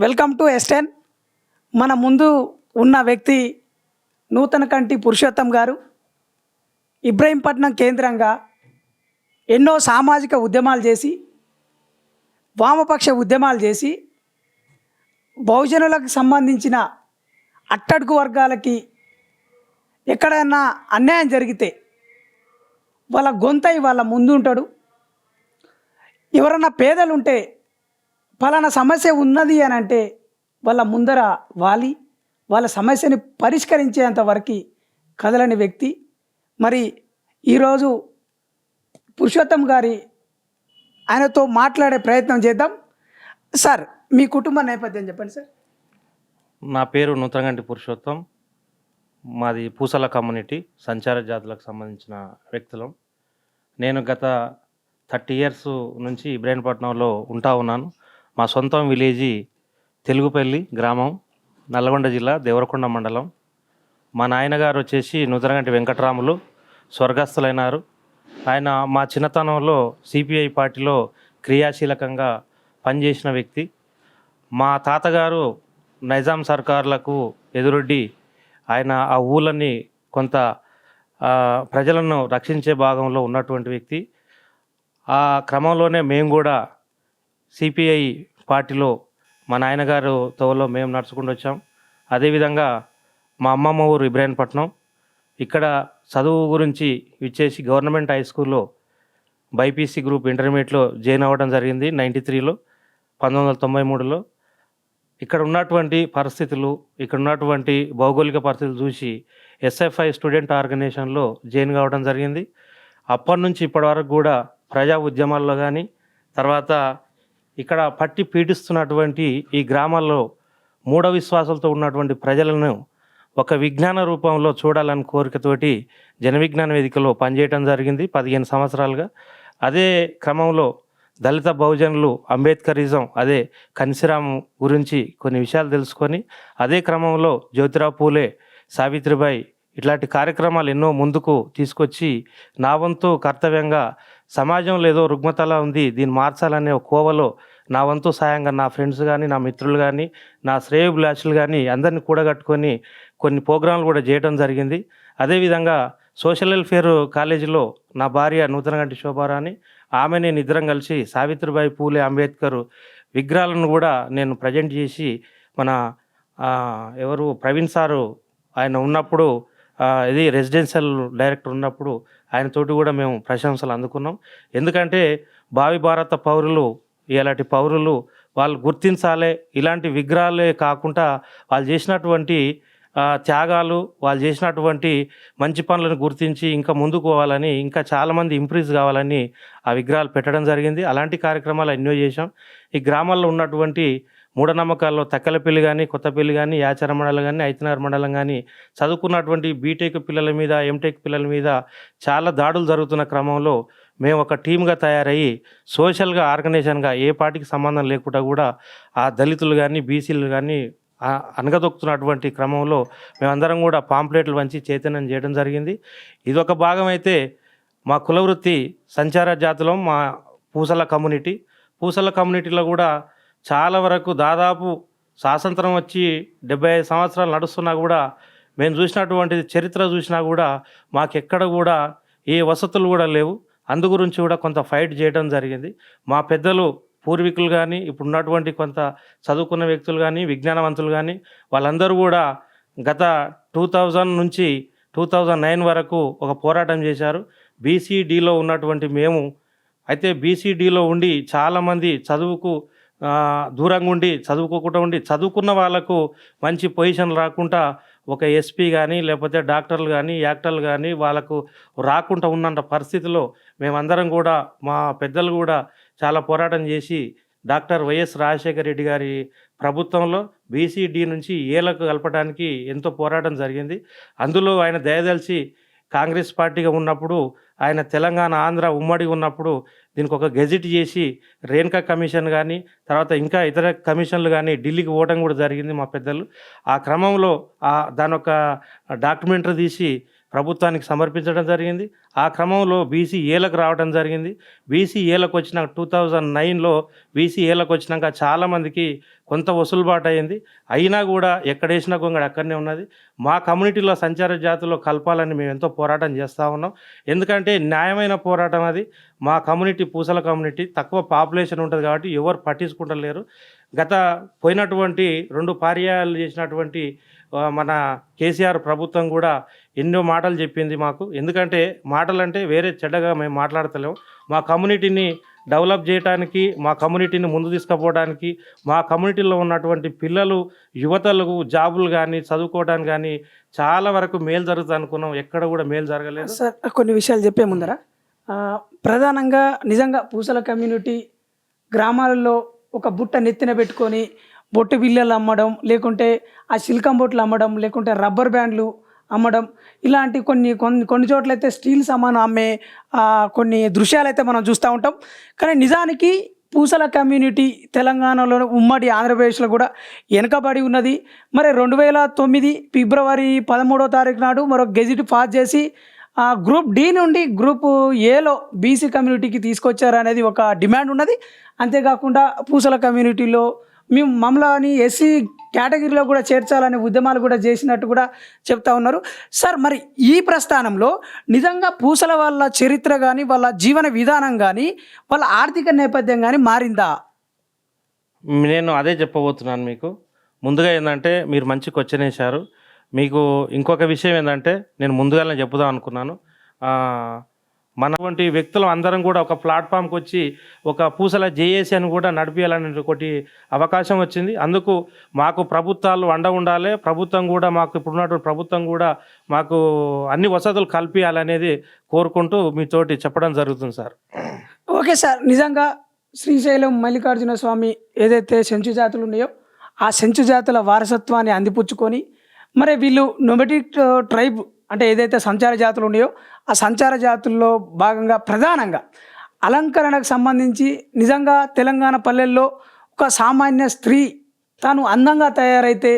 Welcome to ఎస్టెన్. మన ముందు ఉన్న వ్యక్తి నూతన కంటి పురుషోత్తం గారు ఇబ్రహీంపట్నం కేంద్రంగా ఎన్నో సామాజిక ఉద్యమాలు చేసి వామపక్ష ఉద్యమాలు చేసి బహుజనులకు సంబంధించిన అట్టడుగు వర్గాలకి ఎక్కడైనా అన్యాయం జరిగితే వాళ్ళ గొంతై వాళ్ళ ముందు ఉంటాడు ఎవరన్నా పేదలుంటే పలానా ఫలానా సమస్య ఉన్నది అని అంటే వాళ్ళ ముందర వాలి వాళ్ళ సమస్యని పరిష్కరించేంత వరకు కదలని వ్యక్తి. మరి ఈరోజు పురుషోత్తం గారి ఆయనతో మాట్లాడే ప్రయత్నం చేద్దాం. సార్ మీ కుటుంబ నేపథ్యం చెప్పండి సార్. నా పేరు నూతనగంటి పురుషోత్తం. మాది పూసల కమ్యూనిటీ సంచార జాతులకు సంబంధించిన వ్యక్తులం. నేను గత థర్టీ ఇయర్స్ నుంచి ఇబ్రాహీంపట్నంలో ఉంటా ఉన్నాను. మా సొంతం విలేజీ తెలుగుపల్లి గ్రామం నల్గొండ జిల్లా దేవరకొండ మండలం. మా నాయనగారు వచ్చేసి నుదరగంటి వెంకటరాములు స్వర్గస్థులైనారు. ఆయన మా చిన్నతనంలో సిపిఐ పార్టీలో క్రియాశీలకంగా పనిచేసిన వ్యక్తి. మా తాతగారు నైజాం సర్కార్లకు ఎదురొడ్డి ఆయన ఆ ఊళ్ళని కొంత ప్రజలను రక్షించే భాగంలో ఉన్నటువంటి వ్యక్తి. ఆ క్రమంలోనే మేము కూడా సిపిఐ పార్టీలో మా నాయనగారు తోవలో మేము నడుచుకుంటూ వచ్చాం. అదేవిధంగా మా అమ్మమ్మ ఊరు ఇబ్రాహీంపట్నం. ఇక్కడ చదువు గురించి ఇచ్చేసి గవర్నమెంట్ హై స్కూల్లో బైపీసీ గ్రూప్ ఇంటర్మీడియట్లో జాయిన్ అవ్వడం జరిగింది నైంటీ త్రీలో పంతొమ్మిది వందల తొంభై మూడులో. ఇక్కడ ఉన్నటువంటి పరిస్థితులు ఇక్కడ ఉన్నటువంటి భౌగోళిక పరిస్థితులు చూసి ఎస్ఎఫ్ఐ స్టూడెంట్ ఆర్గనైజేషన్లో జాయిన్ కావడం జరిగింది. అప్పటి నుంచి ఇప్పటి వరకు కూడా ప్రజా ఉద్యమాల్లో కానీ తర్వాత ఇక్కడ పట్టి పీడిస్తున్నటువంటి ఈ గ్రామాల్లో మూఢ విశ్వాసాలతో ఉన్నటువంటి ప్రజలను ఒక విజ్ఞాన రూపంలో చూడాలని కోరికతోటి జనవిజ్ఞాన వేదికలో పనిచేయడం జరిగింది పదిహేను సంవత్సరాలుగా. అదే క్రమంలో దళిత బహుజనులు అంబేద్కరిజం అదే కన్సిరామ్ గురించి కొన్ని విషయాలు తెలుసుకొని అదే క్రమంలో జ్యోతిరావు పూలే సావిత్రిబాయి ఇట్లాంటి కార్యక్రమాలు ఎన్నో ముందుకు తీసుకొచ్చి నా వంతు కర్తవ్యంగా సమాజంలో ఏదో రుగ్మతలా ఉంది దీన్ని మార్చాలనే ఒక కోవలో నా వంతు సాయంగా నా ఫ్రెండ్స్ కానీ నా మిత్రులు కానీ నా శ్రేయోభిలాషులు కానీ అందరిని కూడగట్టుకొని కొన్ని ప్రోగ్రాంలు కూడా చేయడం జరిగింది. అదేవిధంగా సోషల్ వెల్ఫేర్ కాలేజీలో నా భార్య నూతనగంటి శోభారాణి ఆమె నేను ఇద్దరం కలిసి సావిత్రిబాయి పూలే అంబేద్కర్ విగ్రహాలను కూడా నేను ప్రజెంట్ చేసి మన ఎవరు ప్రవీణ్ సారు ఆయన ఉన్నప్పుడు ఇది రెసిడెన్షియల్ డైరెక్టర్ ఉన్నప్పుడు ఆయనతోటి కూడా మేము ప్రశంసలు అందుకున్నాం. ఎందుకంటే భావి భారత పౌరులు ఇలాంటి పౌరులు వాళ్ళు గుర్తించాలి ఇలాంటి విగ్రహాలే కాకుండా వాళ్ళు చేసినటువంటి త్యాగాలు వాళ్ళు చేసినటువంటి మంచి పనులను గుర్తించి ఇంకా ముందుకు పోవాలని ఇంకా చాలామంది ఇంప్రూవ్ కావాలని ఆ విగ్రహాలు పెట్టడం జరిగింది. అలాంటి కార్యక్రమాలు ఎన్నో చేశాం. ఈ గ్రామాల్లో ఉన్నటువంటి మూఢనమ్మకాల్లో తక్కలపల్లి కానీ కొత్తపల్లి కానీ యాచర మండలం కానీ ఐతనార్ మండలం కానీ చదువుకున్నటువంటి బీటెక్ పిల్లల మీద ఎంటెక్ పిల్లల మీద చాలా దాడులు జరుగుతున్న క్రమంలో మేము ఒక టీమ్గా తయారయ్యి సోషల్గా ఆర్గనైజేషన్గా ఏ పార్టీకి సంబంధం లేకుండా కూడా ఆ దళితులు కానీ బీసీలు కానీ అనగదొక్కుతున్నటువంటి క్రమంలో మేమందరం కూడా పాంప్లెట్లు వంచి చైతన్యం చేయడం జరిగింది. ఇది ఒక భాగం అయితే మా కులవృత్తి సంచార జాతులం మా పూసల కమ్యూనిటీ. పూసల కమ్యూనిటీలో కూడా చాలా వరకు దాదాపు స్వాతంత్రం వచ్చి డెబ్బై ఐదు సంవత్సరాలు నడుస్తున్నా కూడా మేము చూసినటువంటి చరిత్ర చూసినా కూడా మాకెక్కడ కూడా ఏ వసతులు కూడా లేవు. అందు గురించి కూడా కొంత ఫైట్ చేయడం జరిగింది. మా పెద్దలు పూర్వీకులు కానీ ఇప్పుడు ఉన్నటువంటి కొంత చదువుకున్న వ్యక్తులు కానీ విజ్ఞానవంతులు కానీ వాళ్ళందరూ కూడా గత టూ థౌజండ్ నుంచి టూ థౌజండ్ నైన్ వరకు ఒక పోరాటం చేశారు. బీసీడీలో ఉన్నటువంటి మేము అయితే బీసీడీలో ఉండి చాలామంది చదువుకు దూరంగా ఉండి చదువుకోకుండా ఉండి చదువుకున్న వాళ్ళకు మంచి పొజిషన్ రాకుండా ఒక ఎస్పీ కానీ లేకపోతే డాక్టర్లు కానీ యాక్టర్లు కానీ వాళ్ళకు రాకుండా ఉన్నంత పరిస్థితిలో మేమందరం కూడా మా పెద్దలు కూడా చాలా పోరాటం చేసి డాక్టర్ వైఎస్ రాజశేఖర రెడ్డి గారి ప్రభుత్వంలో బీసీడీ నుంచి ఏలకు కలపడానికి ఎంతో పోరాటం జరిగింది. అందులో ఆయన దయదలిచి కాంగ్రెస్ పార్టీగా ఉన్నప్పుడు ఆయన తెలంగాణ ఆంధ్ర ఉమ్మడి ఉన్నప్పుడు దీనికి ఒక గెజిట్ చేసి రేణుకా కమిషన్ కానీ తర్వాత ఇంకా ఇతర కమిషన్లు కానీ ఢిల్లీకి పోవడం కూడా జరిగింది మా పెద్దలు. ఆ క్రమంలో దాని ఒక డాక్యుమెంటరీ తీసి ప్రభుత్వానికి సమర్పించడం జరిగింది. ఆ క్రమంలో బీసీ ఏలకు రావడం జరిగింది. బీసీ ఏలకు వచ్చిన టూ థౌజండ్ నైన్లో బీసీ ఏలకు వచ్చినాక చాలామందికి కొంత వసూలుబాటు అయింది. అయినా కూడా ఎక్కడేసిన గొంగడు అక్కడనే ఉన్నది. మా కమ్యూనిటీలో సంచార జాతుల్లో కలపాలని మేము ఎంతో పోరాటం చేస్తూ ఉన్నాం. ఎందుకంటే న్యాయమైన పోరాటం అది. మా కమ్యూనిటీ పూసల కమ్యూనిటీ తక్కువ పాపులేషన్ ఉంటుంది కాబట్టి ఎవరు పట్టించుకుంటలేరు. గత పోయినటువంటి రెండు పర్యాయాలు చేసినటువంటి మన కేసీఆర్ ప్రభుత్వం కూడా ఎన్నో మాటలు చెప్పింది మాకు. ఎందుకంటే మాటలు అంటే వేరే చెడ్డగా మేము మాట్లాడతలేము మా కమ్యూనిటీని డెవలప్ చేయడానికి మా కమ్యూనిటీని ముందు తీసుకుపోవడానికి మా కమ్యూనిటీలో ఉన్నటువంటి పిల్లలు యువతలకు జాబులు కానీ చదువుకోవడానికి కానీ చాలా వరకు మేలు జరుగుతుంది అనుకున్నాం. ఎక్కడ కూడా మేలు జరగలేదు. సార్ కొన్ని విషయాలు చెప్పే ముందర. ప్రధానంగా నిజంగా పూసల కమ్యూనిటీ గ్రామాలలో ఒక బుట్ట నెత్తిన పెట్టుకొని బొట్టు బిల్లలు అమ్మడం లేకుంటే ఆ సిల్కం బొట్లు అమ్మడం లేకుంటే రబ్బర్ బ్యాండ్లు అమ్మడం. ఇలాంటి కొన్ని కొన్ని కొన్ని చోట్ల అయితే స్టీల్ సామాను అమ్మే కొన్ని దృశ్యాలు అయితే మనం చూస్తూ ఉంటాం. కానీ నిజానికి పూసల కమ్యూనిటీ తెలంగాణలో ఉమ్మడి ఆంధ్రప్రదేశ్లో కూడా వెనుకబడి ఉన్నది. మరి రెండు వేల తొమ్మిది ఫిబ్రవరి పదమూడో తారీఖు నాడు మరో గెజిట్ పాస్ చేసి ఆ గ్రూప్ డి నుండి గ్రూప్ ఏలో బీసీ కమ్యూనిటీకి తీసుకొచ్చారు అనేది ఒక డిమాండ్ ఉన్నది. అంతేకాకుండా పూసల కమ్యూనిటీలో మేము మమ్మల్ని ఎస్సీ కేటగిరీలో కూడా చేర్చాలనే ఉద్యమాలు కూడా చేసినట్టు కూడా చెప్తా ఉన్నారు. సార్ మరి ఈ ప్రస్థానంలో నిజంగా పూసల వాళ్ళ చరిత్ర కానీ వాళ్ళ జీవన విధానం కానీ వాళ్ళ ఆర్థిక నేపథ్యం కానీ మారిందా? నేను అదే చెప్పబోతున్నాను మీకు. ముందుగా ఏంటంటే మీరు మంచి క్వశ్చన్ వేశారు. మీకు ఇంకొక విషయం ఏంటంటే నేను ముందుగానే చెప్పుదాం అనుకున్నాను. మనటువంటి వ్యక్తులు అందరం కూడా ఒక ప్లాట్ఫామ్కి వచ్చి ఒక పూసల జేఏసీ అని కూడా నడిపించాలని ఒకటి అవకాశం వచ్చింది. అందుకు మాకు ప్రభుత్వాలు అండ ఉండాలి. ప్రభుత్వం కూడా మాకు ఇప్పుడున్నటువంటి ప్రభుత్వం కూడా మాకు అన్ని వసతులు కల్పించాలనేది కోరుకుంటూ మీతోటి చెప్పడం జరుగుతుంది సార్. Okay sir. నిజంగా శ్రీశైలం మల్లికార్జున స్వామి ఏదైతే సెంచు జాతులు ఉన్నాయో ఆ సెంచు జాతుల వారసత్వాన్ని అందిపుచ్చుకొని మరి వీళ్ళు నొమెటిక్ ట్రైబ్ అంటే ఏదైతే సంచార జాతులు ఉన్నాయో ఆ సంచార జాతుల్లో భాగంగా ప్రధానంగా అలంకరణకు సంబంధించి నిజంగా తెలంగాణ పల్లెల్లో ఒక సామాన్య స్త్రీ తాను అందంగా తయారైతే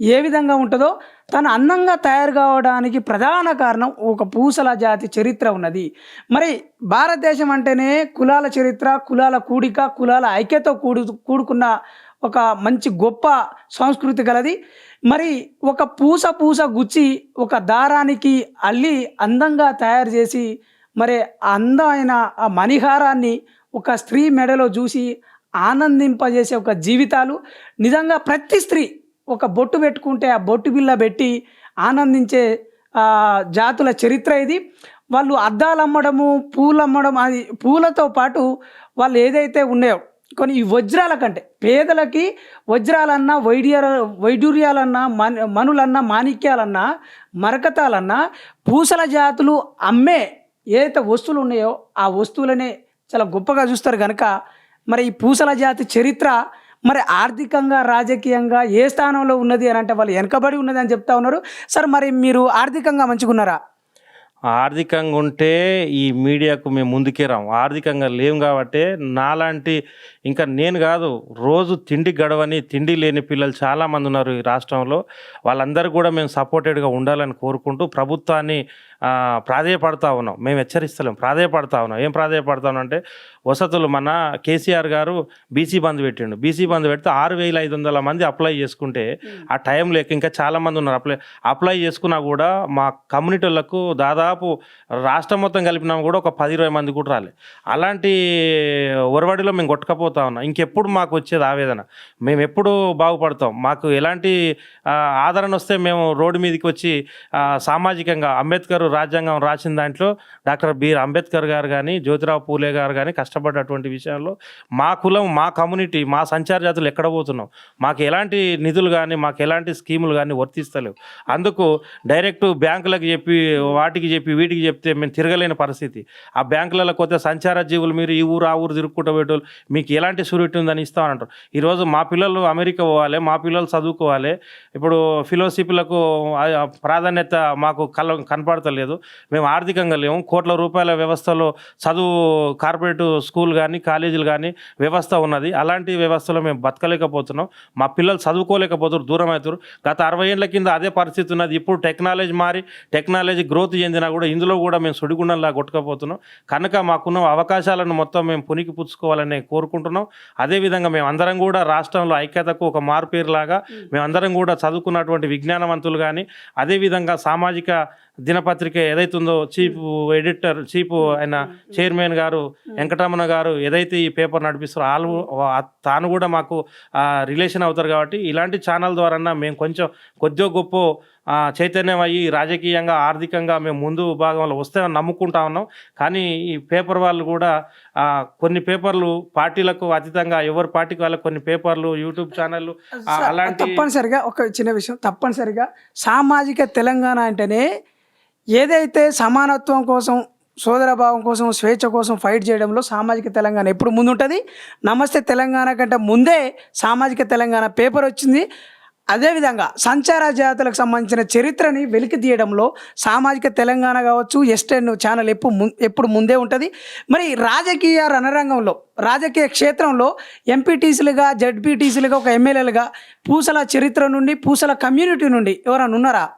ఏ విధంగా ఉంటుందో తను అందంగా తయారు కావడానికి ప్రధాన కారణం ఒక పూసల జాతి చరిత్ర ఉన్నది. మరి భారతదేశం అంటేనే కులాల చరిత్ర కులాల కూడిక కులాల ఐక్యతో కూడు కూడుకున్న ఒక మంచి గొప్ప సంస్కృతి గలది. మరి ఒక పూస పూస గుచ్చి ఒక దారానికి అల్లి అందంగా తయారు చేసి మరి అందమైన ఆ మణిహారాన్ని ఒక స్త్రీ మెడలో చూసి ఆనందింపజేసే ఒక జీవితాలు. నిజంగా ప్రతి స్త్రీ ఒక బొట్టు పెట్టుకుంటే ఆ బొట్టు బిల్ల పెట్టి ఆనందించే జాతుల చరిత్ర ఇది. వాళ్ళు అద్దాలు అమ్మడము పూలు అమ్మడం అది పూలతో పాటు వాళ్ళు ఏదైతే ఉన్నాయో కొన్ని ఈ వజ్రాల కంటే పేదలకి వజ్రాలన్నా వైడ్య వైడూర్యాలన్నా మన్ మనులన్నా మాణిక్యాలన్నా మరకతాలన్నా పూసల జాతులు అమ్మే ఏదైతే వస్తువులు ఉన్నాయో ఆ వస్తువులనే చాలా గొప్పగా చూస్తారు కనుక మరి ఈ పూసల జాతి చరిత్ర మరి ఆర్థికంగా రాజకీయంగా ఏ స్థానంలో ఉన్నది అని అంటే వాళ్ళు వెనకబడి ఉన్నది అని చెప్తా ఉన్నారు. సార్ మరి మీరు ఆర్థికంగా మంచిగున్నారా? ఆర్థికంగా ఉంటే ఈ మీడియాకు మేము ముందుకే రాము ఆర్థికంగా లేము కాబట్టి నాలాంటి ఇంకా నేను కాదు రోజు తిండి గడవని తిండి లేని పిల్లలు చాలామంది ఉన్నారు ఈ రాష్ట్రంలో. వాళ్ళందరూ కూడా మేము సపోర్టెడ్గా ఉండాలని కోరుకుంటూ ప్రభుత్వాన్ని ప్రాధేయపడతా ఉన్నాం. మేము హెచ్చరిస్తలేం. ప్రాధేయపడతా ఉన్నాం. ఏం ప్రాధేయపడతా అంటే వసతులు మన కేసీఆర్ గారు బీసీ బంద్ పెట్టిండు. బీసీ బంద్ పెడితే ఆరు వేల ఐదు వందల మంది అప్లై చేసుకుంటే ఆ టైం లేక ఇంకా చాలా మంది ఉన్నారు. అప్లై అప్లై చేసుకున్నా కూడా మా కమ్యూనిటీ వాళ్ళకు దాదాపు రాష్ట్రం మొత్తం కలిపినా కూడా ఒక పది ఇరవై మంది కూడా రాలే. అలాంటి ఒరవడిలో మేము కొట్టుకపోతా ఉన్నాం. ఇంకెప్పుడు మాకు వచ్చేది ఆవేదన? మేము ఎప్పుడు బాగుపడతాం? మాకు ఎలాంటి ఆదరణ వస్తే మేము రోడ్డు మీదకి వచ్చి సామాజికంగా అంబేద్కర్ రాజ్యాంగం రాసిన దాంట్లో డాక్టర్ బీర్ అంబేద్కర్ గారు కానీ జ్యోతిరావు పూలే గారు కానీ కష్టపడ్డటువంటి విషయంలో మా కులం మా కమ్యూనిటీ మా సంచార జాతులు ఎక్కడ పోతున్నాం? మాకు ఎలాంటి నిధులు కానీ మాకు ఎలాంటి స్కీములు కానీ వర్తిస్తలేవు. అందుకు డైరెక్ట్ బ్యాంకులకు చెప్పి వాటికి చెప్పి వీటికి చెప్తే మేము తిరగలేని పరిస్థితి. ఆ బ్యాంకులలో కొత్త సంచార జీవులు మీరు ఈ ఊరు ఆ ఊరు తిరుక్కుంటూ పెట్టు మీకు ఎలాంటి సూరిటీ ఉందని ఇస్తామంటారు ఈరోజు మా పిల్లలు అమెరికా పోవాలి మా పిల్లలు చదువుకోవాలి. ఇప్పుడు ఫిలోసఫీలకు ప్రాధాన్యత మాకు కల కనపడతలేదు. లేదు. మేము ఆర్థికంగా లేము. కోట్ల రూపాయల వ్యవస్థలో చదువు కార్పొరేట్ స్కూల్ కానీ కాలేజీలు కానీ వ్యవస్థ ఉన్నది. అలాంటి వ్యవస్థలో మేము బతకలేకపోతున్నాం. మా పిల్లలు చదువుకోలేకపోతున్నారు దూరం అవుతారు గత అరవై ఏళ్ళ కింద అదే పరిస్థితి ఉన్నది. ఇప్పుడు టెక్నాలజీ మారి టెక్నాలజీ గ్రోత్ చెందినా కూడా ఇందులో కూడా మేము సుడిగుండంలా కొట్టుకపోతున్నాం. కనుక మాకున్న అవకాశాలను మొత్తం మేము పునికి పుచ్చుకోవాలని కోరుకుంటున్నాం. అదేవిధంగా మేము అందరం కూడా రాష్ట్రంలో ఐక్యతకు ఒక మారుపేరులాగా మేమందరం కూడా చదువుకున్నటువంటి విజ్ఞానవంతులు కానీ అదేవిధంగా సామాజిక దినపత్రిక ఏదైతుందో చీఫ్ ఎడిటర్ చీఫ్ ఆయన చైర్మన్ గారు వెంకటరమణ గారు ఏదైతే ఈ పేపర్ నడిపిస్తారో వాళ్ళు తాను కూడా మాకు రిలేషన్ అవుతారు కాబట్టి ఇలాంటి ఛానల్ ద్వారా మేము కొంచెం కొద్దిగా గొప్ప చైతన్యం అయ్యి రాజకీయంగా ఆర్థికంగా మేము ముందు భాగంలో వస్తామని నమ్ముకుంటా ఉన్నాం. కానీ ఈ పేపర్ వాళ్ళు కూడా కొన్ని పేపర్లు పార్టీలకు అతీతంగా ఎవరి పార్టీకి వాళ్ళకి కొన్ని పేపర్లు యూట్యూబ్ ఛానళ్ళు అలాంటి తప్పనిసరిగా ఒక చిన్న విషయం తప్పనిసరిగా సామాజిక తెలంగాణ అంటేనే ఏదైతే సమానత్వం కోసం సోదరభావం కోసం స్వేచ్ఛ కోసం ఫైట్ చేయడంలో సామాజిక తెలంగాణ ఎప్పుడు ముందుంటుంది? నమస్తే తెలంగాణ కంటే ముందే సామాజిక తెలంగాణ పేపర్ వచ్చింది. అదేవిధంగా సంచార జాతులకు సంబంధించిన చరిత్రని వెలికి తీయడంలో సామాజిక తెలంగాణ కావచ్చు ఎస్టెన్ ఛానల్ ఎప్పుడు ము- ఎప్పుడు ముందే ఉంటుంది. మరి రాజకీయ రణరంగంలో రాజకీయ క్షేత్రంలో ఎంపీటీసీలుగా జడ్పీటీసీలుగా ఒక ఎమ్మెల్యేలుగా పూసల చరిత్ర నుండి పూసల కమ్యూనిటీ నుండి ఎవరైనా ఉన్నారా?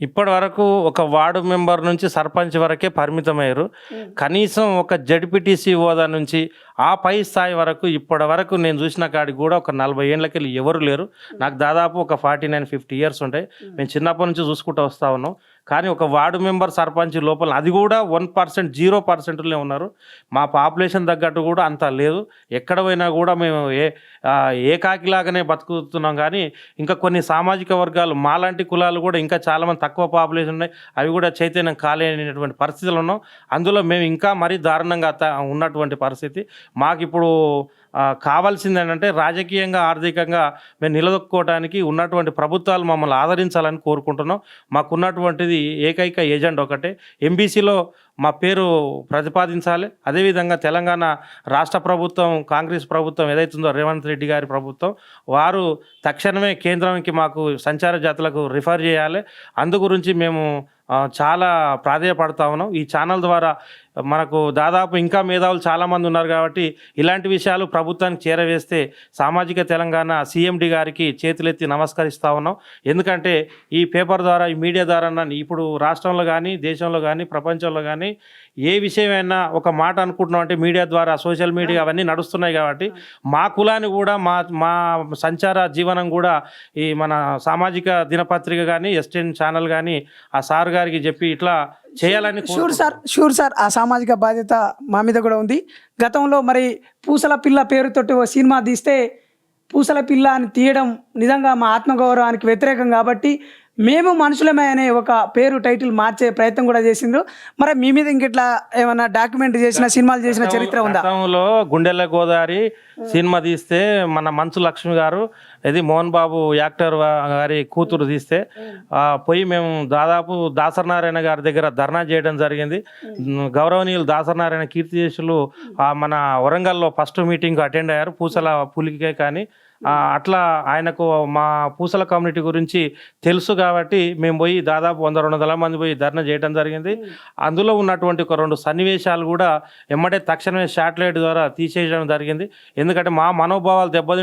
ఇప్పటి వరకు ఒక వార్డు మెంబర్ నుంచి సర్పంచ్ వరకే పరిమితమయ్యారు. కనీసం ఒక జడ్పీటీసీ హోదా నుంచి ఆ పై స్థాయి వరకు ఇప్పటి వరకు నేను చూసిన కాడికి కూడా ఒక నలభై ఏళ్ళకి ఎవరు లేరు. నాకు దాదాపు ఒక ఫార్టీ నైన్ ఫిఫ్టీ ఇయర్స్ ఉంటాయి. మేము చిన్నప్పటి నుంచి చూసుకుంటూ వస్తూ ఉన్నాం. కానీ ఒక వార్డు మెంబర్ సర్పంచ్ లోపల అది కూడా వన్ పర్సెంట్ జీరో పర్సెంట్లే ఉన్నారు. మా పాపులేషన్ తగ్గట్టు కూడా అంత లేదు. ఎక్కడ పోయినా కూడా మేము ఏ ఏకాకిలాగానే బతుకుతున్నాం కానీ ఇంకా కొన్ని సామాజిక వర్గాలు మాలాంటి కులాలు కూడా ఇంకా చాలామంది తక్కువ పాపులేషన్ ఉన్నాయి. అవి కూడా చైతన్యం కాలేనటువంటి పరిస్థితులు ఉన్నాం. అందులో మేము ఇంకా మరీ దారుణంగా త- ఉన్నటువంటి పరిస్థితి. మాకు ఇప్పుడు కావాల్సింది ఏంటంటే రాజకీయంగా ఆర్థికంగా మేము నిలదొక్కుకోవడానికి ఉన్నటువంటి ప్రభుత్వాలు మమ్మల్ని ఆదరించాలని కోరుకుంటున్నాం. మాకున్నటువంటిది ఏకైక ఏజెంట్ ఒకటే. ఎంబీసీలో మా పేరు ప్రతిపాదించాలి. అదేవిధంగా తెలంగాణ రాష్ట్ర ప్రభుత్వం కాంగ్రెస్ ప్రభుత్వం ఏదైతుందో రేవంత్ రెడ్డి గారి ప్రభుత్వం వారు తక్షణమే కేంద్రానికి మాకు సంచార జాతులకు రిఫర్ చేయాలి. అందు గురించి మేము చాలా ప్రాధేయపడతా ఉన్నాం. ఈ ఛానల్ ద్వారా మనకు దాదాపు ఇంకా మేధావులు చాలామంది ఉన్నారు కాబట్టి ఇలాంటి విషయాలు ప్రభుత్వానికి చేరవేస్తే సామాజిక తెలంగాణ సీఎండి గారికి చేతులెత్తి నమస్కరిస్తా ఉన్నాం. ఎందుకంటే ఈ పేపర్ ద్వారా ఈ మీడియా ద్వారా ఇప్పుడు రాష్ట్రంలో కానీ దేశంలో కానీ ప్రపంచంలో కానీ ఏ విషయమైనా ఒక మాట అనుకుంటున్నాం అంటే మీడియా ద్వారా సోషల్ మీడియా అవన్నీ నడుస్తున్నాయి కాబట్టి మా కులాన్ని కూడా మా మా సంచార జీవనం కూడా ఈ మన సామాజిక దినపత్రిక కానీ ఎస్టెన్ ఛానల్ కానీ ఆ సార్ గారికి చెప్పి ఇట్లా చేయాలని షూర్ సార్ షూర్ సార్. ఆ సామాజిక బాధ్యత మా మీద కూడా ఉంది. గతంలో మరి పూసల పిల్ల పేరుతోటి ఓ సినిమా తీస్తే పూసల పిల్ల అని తీయడం నిజంగా మా ఆత్మగౌరవానికి వ్యతిరేకం కాబట్టి మేము మనుషులమే అనే ఒక పేరు టైటిల్ మార్చే ప్రయత్నం కూడా చేసిండ్రు. మరి మీ మీద ఇంకెట్లా ఏమైనా డాక్యుమెంట్ చేసిన సినిమాలు చేసిన చరిత్ర ఉందా? గతంలో గుండెల గోదావరి సినిమా తీస్తే మన మంచు లక్ష్మి గారు ఇది మోహన్ బాబు యాక్టర్ గారి కూతురు తీస్తే ఆ, పోయి మేము దాదాపు దాసరనారాయణ గారి దగ్గర ధర్నా చేయడం జరిగింది. గౌరవనీయులు దాసరనారాయణ కీర్తిశేషులు ఆ, మన వరంగల్లో ఫస్ట్ మీటింగ్ అటెండ్ అయ్యారు. పూసల పులికే కానీ అట్లా ఆయనకు మా పూసల కమ్యూనిటీ గురించి తెలుసు కాబట్టి మేము పోయి దాదాపు వంద రెండు వందల మంది పోయి ధర్నా చేయడం జరిగింది. అందులో ఉన్నటువంటి ఒక రెండు సన్నివేశాలు కూడా ఎమ్మటే తక్షణమే శాటిలైట్ ద్వారా తీసేయడం జరిగింది. ఎందుకంటే మా మనోభావాలు దెబ్బతింటే